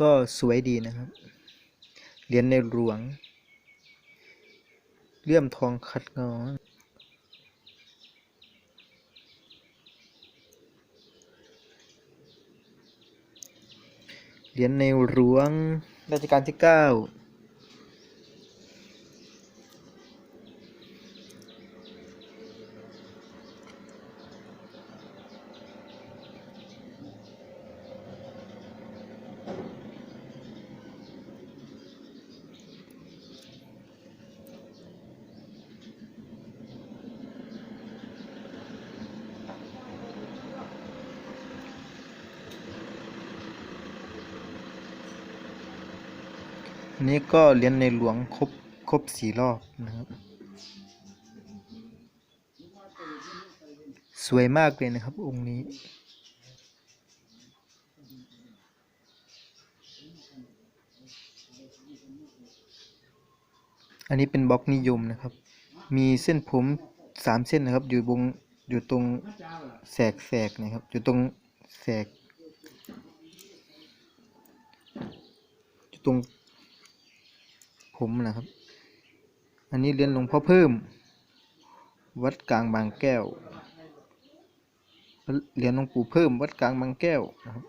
ก็สวยดีนะครับ เหรียญในหลวง เลื่อมทองขัดเงาเหรียญในหลวงรัชกาลที่เก้า นนี้ก็เหรียญในหลวงครบครบสี่รอบนะครับ สวยมากเลยนะครับ องค์นี้ อันนี้เป็นบล็อกนิยมนะครับ มีเส้นผมสามเส้นนะครับ อยู่บงอยู่ตรงแสกแสกนะครับ อยู่ตรงแสกอยู่ตรง ผมนะครับ อันนี้เรียนหลวงพ่อเพิ่ม วัดกลางบางแก้วเหรียญหลวงปู่เพิ่มวัดกลางบางแก้วนะครับ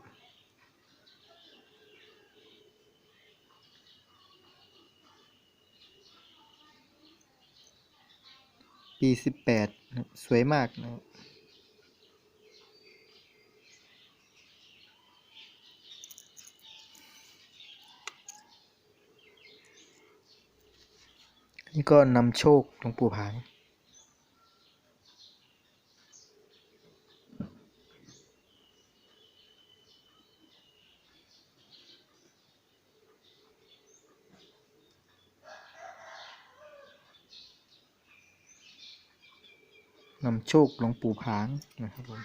ปีสิบแปดสวยมากนะครับ นี่ก็นำโชคหลวงปู่ผางนำโชคหลวงปู่ผางนะครับผม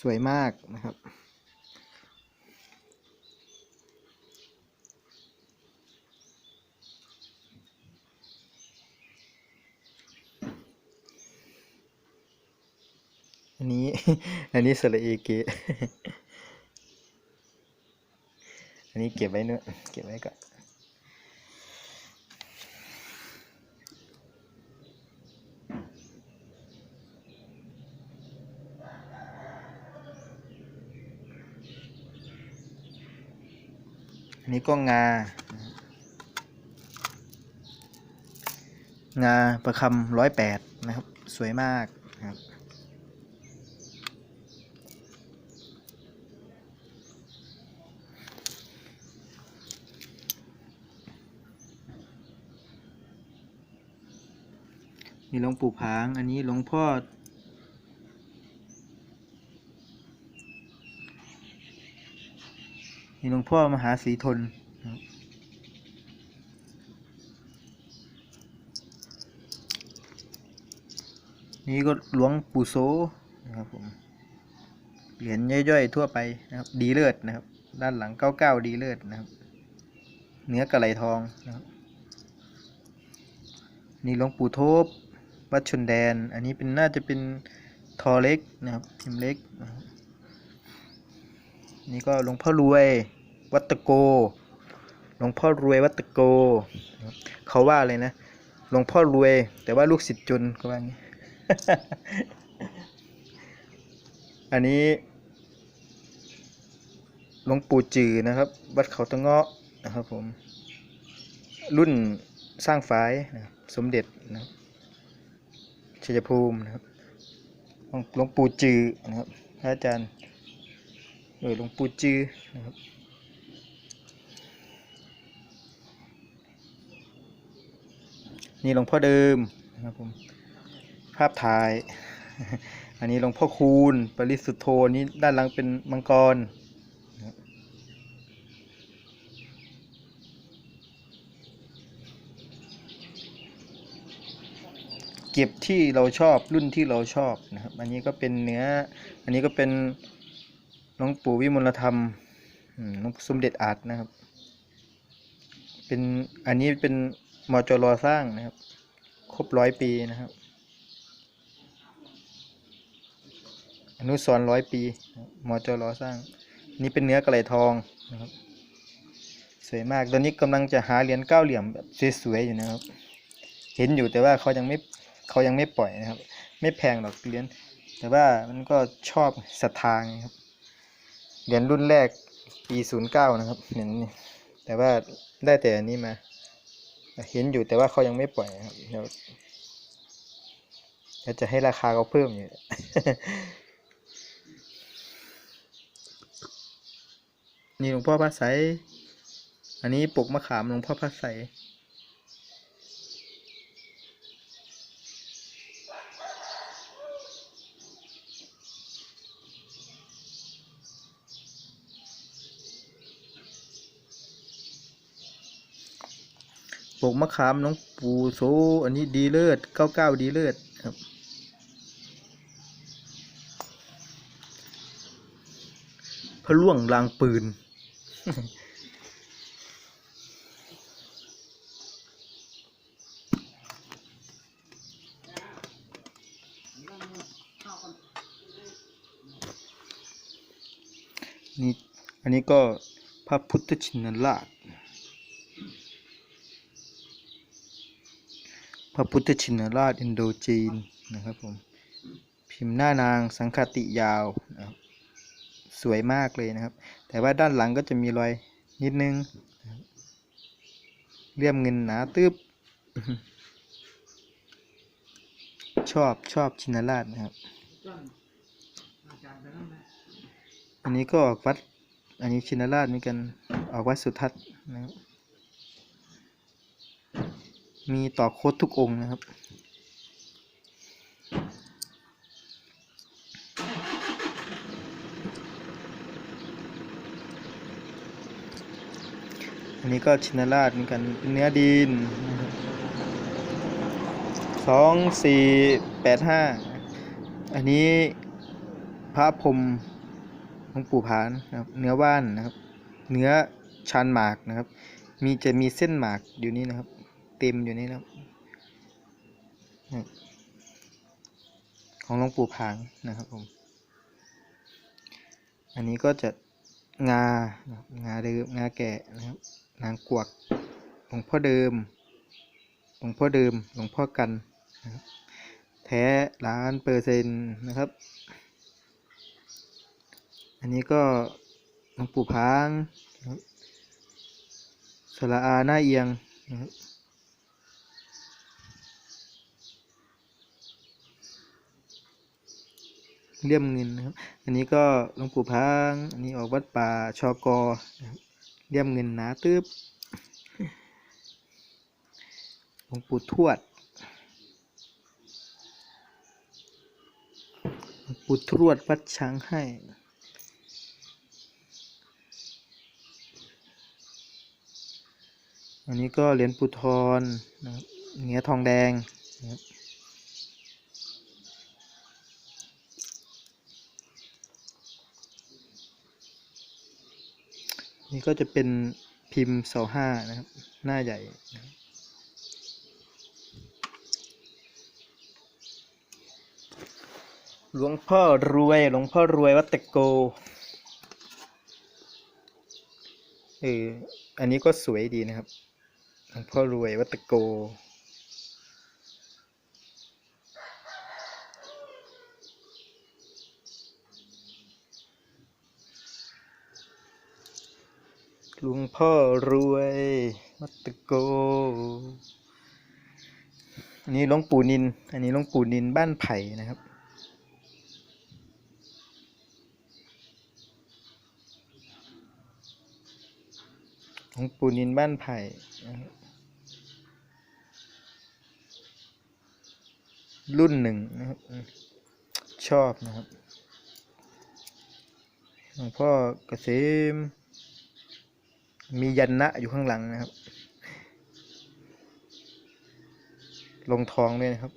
สวยมากนะครับ อันนี้ อันนี้สระเอเกอันนี้เก็บไว้เนอะเก็บไว้ก่อนอันนี้ก็งา งาประคำร้อยแปดนะครับ สวยมาก นี่หลวงปู่ผาง อันนี้หลวงพ่อ นี่หลวงพ่อมหาศรีทนนี่ก็หลวงปู่โซนะครับผม เหรียญย่อยๆทั่วไปนะครับ ดีเลิศนะครับ ด้านหลังเก้าเก้าดีเลิศนะครับ เนื้อกระไหลทองนะครับนี่หลวงปู่ทบ วัดชนแดน อันนี้เป็นน่าจะเป็นทอเล็กนะครับพิมเล็ก นี่ก็หลวงพ่อรวยวัตโก หลวงพ่อรวยวัตโก เขาว่าเลยนะ หลวงพ่อรวย แต่ว่าลูกศิษย์จนเขาว่าอย่างนี้ อันนี้หลวงปู่จือนะครับ วัดเขาตะเงาะนะครับผม รุ่นสร้างฝายนะสมเด็จนะครับ ชัยภูมินะครับหลวงปู่จือนะครับพระอาจารย์เออหลวงปู่จือนะครับนี่หลวงพ่อเดิมนะครับผมภาพถ่าย อันนี้หลวงพ่อคูณ ปริสุทธโธนี่ด้านหลังเป็นมังกรนะครับ เก็บที่เราชอบรุ่นที่เราชอบนะครับ อันนี้ก็เป็นเนื้อ อันนี้ก็เป็นหลวงปู่วิมลธรรมอืมหลวงสมเด็จอาจนะครับ เป็นอันนี้เป็นมจรอสร้างนะครับ ครบร้อยปีนะครับ อนุสรร้อยปีนะครับมจรสร้าง นี่เป็นเนื้อกระไหลทองนะครับ สวยมาก ตอนนี้กำลังจะหาเหรียญเก้าเหลี่ยมแบบสวยๆอยู่นะครับ เห็นอยู่แต่ว่าเขายังไม่ เขายังไม่ปล่อยนะครับ ไม่แพงหรอกเหรียญแต่ว่ามันก็ชอบศรัทธางครับเหรียญรุ่นแรกปีศูนย์เก้านะครับเหรียญนี้แต่ว่าได้แต่อันนี้มา เห็นอยู่แต่ว่าเขายังไม่ปล่อยครับเดี๋ยวเดี๋ยวจะให้ราคาเขาเพิ่มอยู่นี่หลวงพ่อพระไสอันนี้ปลูกมะขามหลวงพ่อพระไส กมะขามหลวงปูโสอันนี้ดีเลิศเก้าเก้าดีเลิศครับพระล่วงลางปืน นี่ อันนี้ก็พระพุทธชินราช พระพุทธชินราชอินโดจีนนะครับผมพิมพ์หน้านางสังคติยาวนะครับสวยมากเลยนะครับ แต่ว่าด้านหลังก็จะมีรอยนิดนึงนะครับเลี่ยมเงินหนาตึบชอบชอบชินราชนะครับ อันนี้ก็ออกวัด อันนี้ชินราชเหมือนกันออกวัดสุทัศน์นะครับ มีต่อโคตทุกองค์นะครับ อันนี้ก็ชินราชเหมือนกันเป็นเนื้อดินสองสี่แปดห้าอันนี้พระพรมหลวงปู่ผานนะครับ เนื้อว่านนะครับ เนื้อชานหมากนะครับ มีจะมีเส้นหมากอยู่นี่นะครับ ต็มอยู่นี่นะของหลวงปู่ผางนะครับผม อันนี้ก็จะงา งาเดิม งาแกะนะครับ นางกวัก หลวงพ่อเดิม หลวงพ่อเดิม หลวงพ่อกันนะครับแท้ล้านเปอร์เซ็นต์นะครับ อันนี้ก็หลวงปู่พางนะสระอาหน้าเอียงนะครับ เลี่ยมเงินนะครับ อันนี้ก็หลวงปู่พางอันนี้ออกวัดป่าชอกอเลี่ยมเงินหนาตึบหลวงปู่ทวดหลวงปู่ทวดวัดช้างให้อันนี้ก็เหรียญปูทรนะครับเงี้ยทองแดงนะครับ นี่ก็จะเป็นพิมพ์เสาห้านะครับ หน้าใหญ่นะหลวงพ่อรวย หลวงพ่อรวยวัดตะโก เออ อันนี้ก็สวยดีนะครับ หลวงพ่อรวยวัดตะโก หลวง พ่อรวยวัตโก อันนี้หลวงปู่นิน อันนี้หลวงปู่นินบ้านไผ่นะครับ หลวงปู่นินบ้านไผ่รุ่นหนึ่งนะครับ ชอบนะครับหลวงพ่อเกษม มียันนะอยู่ข้างหลังนะครับ ลงทองด้วยนะครับ